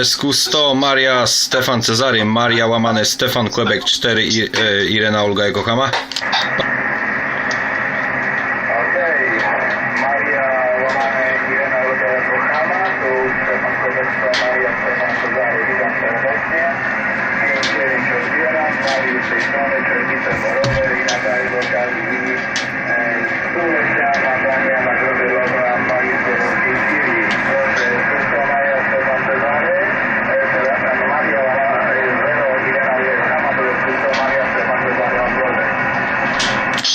SQ100 Maria Stefan Cezary, Maria łamane Stefan Quebec 4 i, e, Irena Olga Ekohama.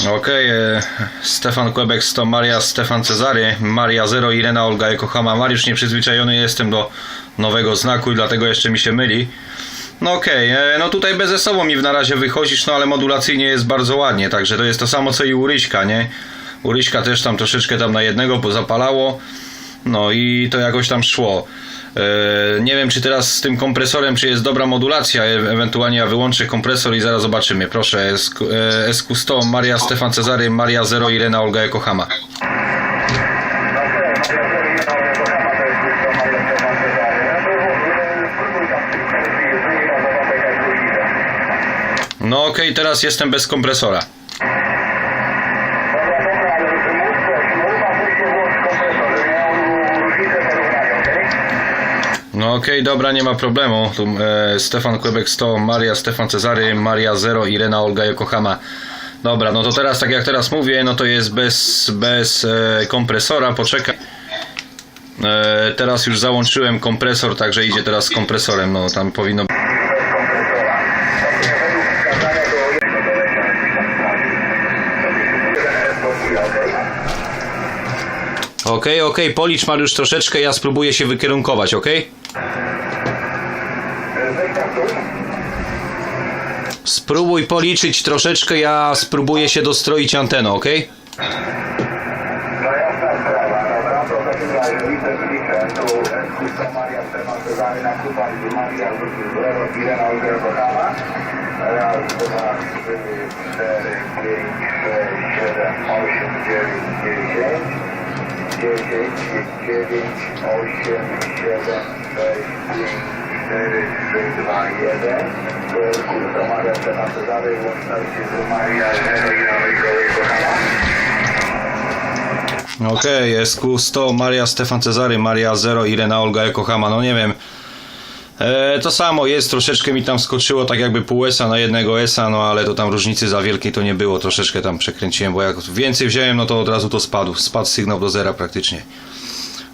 Okej, e, Stefan Quebec 100 Maria Stefan Cezary, Maria 0 Irena Olga Ekohama. Mariusz nieprzyzwyczajony jestem do nowego znaku i dlatego jeszcze mi się myli. No okej, e, no tutaj bez sobą mi na razie wychodzisz, no ale modulacyjnie jest bardzo ładnie, także to jest to samo co i u Ryśka, nie? U Ryśka też tam troszeczkę tam na jednego zapalało, no i to jakoś tam szło. E, nie wiem czy teraz z tym kompresorem, czy jest dobra modulacja, e- ewentualnie ja wyłączę kompresor i zaraz zobaczymy. Proszę, SQ, e, SQ100 Maria Stefan Cezary, Maria 0 Irena Olga Ekohama. No okej, teraz jestem bez kompresora. Okej, dobra, nie ma problemu. Tu e, Stefan Quebec 100, Maria Stefan Cezary, Maria 0, Irena Olga Yokohama. Dobra, no to teraz tak jak teraz mówię, no to jest bez, bez e, kompresora, poczekaj. E, teraz już załączyłem kompresor, także idzie teraz z kompresorem, no tam powinno Okej, okej, policz Mariusz troszeczkę, ja spróbuję się wykierunkować, okej? Spróbuj policzyć troszeczkę, ja spróbuję się dostroić? No Olga Kochana. Raz, dwa, trzy, cztery, pięć, sześć, siedem, osiem, dziewięć, dziesięć. Dziesięć, dziewięć, osiem, siedem, sześć, pięć, cztery, trzy, dwa, jeden. To jest Eskusta Maria Stefan Cezary, łączności z Maria Zero Irena Olga Kochana. Okej, SQ100, Maria Stefan Cezary, Maria 0, Irena Olga Ekohama, no nie wiem. E, to samo jest, troszeczkę mi tam skoczyło tak jakby pół S na jednego S, no ale to tam różnicy za wielkiej to nie było, troszeczkę tam przekręciłem, bo jak więcej wziąłem, no to od razu to spadł, spadł sygnał do zera praktycznie.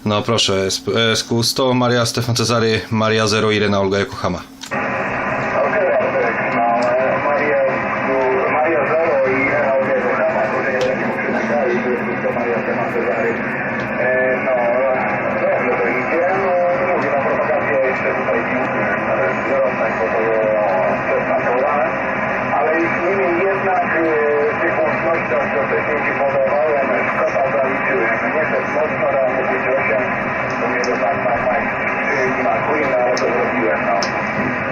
No proszę, SQ100, Maria Stefan Cezary, Maria 0, Irena Olga Ekohama.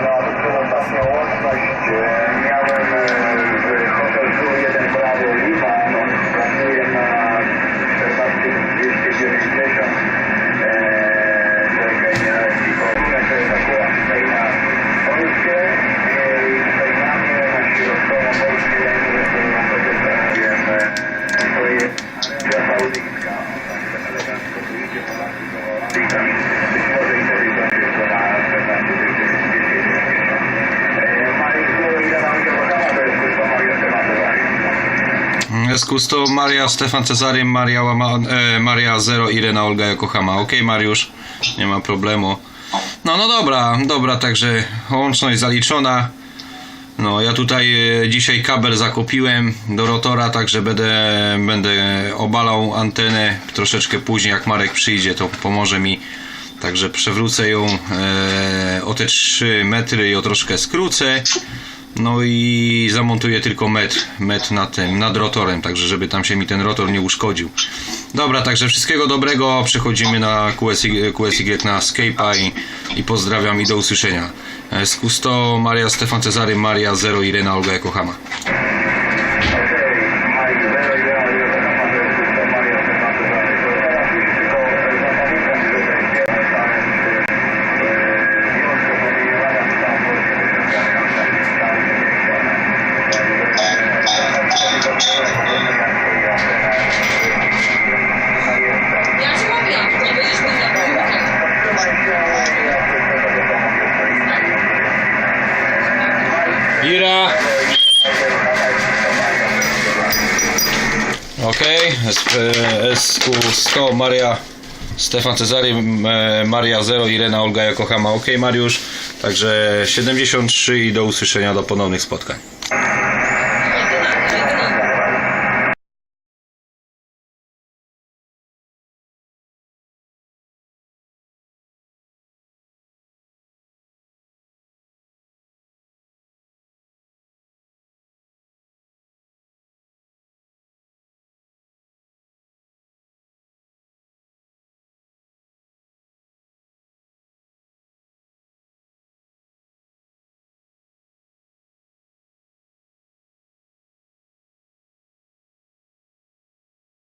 Now, the civil passenger was 14290. SQ100, Maria Stefan Cezary, Maria, Łama, e, Maria 0, Irena Olga Yokohama. Okej Mariusz, nie ma problemu. No, no dobra, dobra, także łączność zaliczona. No, ja tutaj e, dzisiaj kabel zakupiłem do rotora, także będę, będę obalał antenę troszeczkę później, jak Marek przyjdzie, to pomoże mi. Także przewrócę ją e, o te 3 metry i o troszkę skrócę. No i zamontuję tylko metr, metr nad tym, nad rotorem, także żeby tam się mi ten rotor nie uszkodził. Dobra, także wszystkiego dobrego, przechodzimy na QSY, QSY na Skype'a i, i pozdrawiam i do usłyszenia. E, Z Kusto, Maria Stefan Cezary, Maria 0, Irena Olga Ekohama. Okej, okay. SQ100 Maria Stefan Cezary, e, Maria 0, Irena Olga Yokohama. Ok, Mariusz. Także 73 i do usłyszenia, do ponownych spotkań.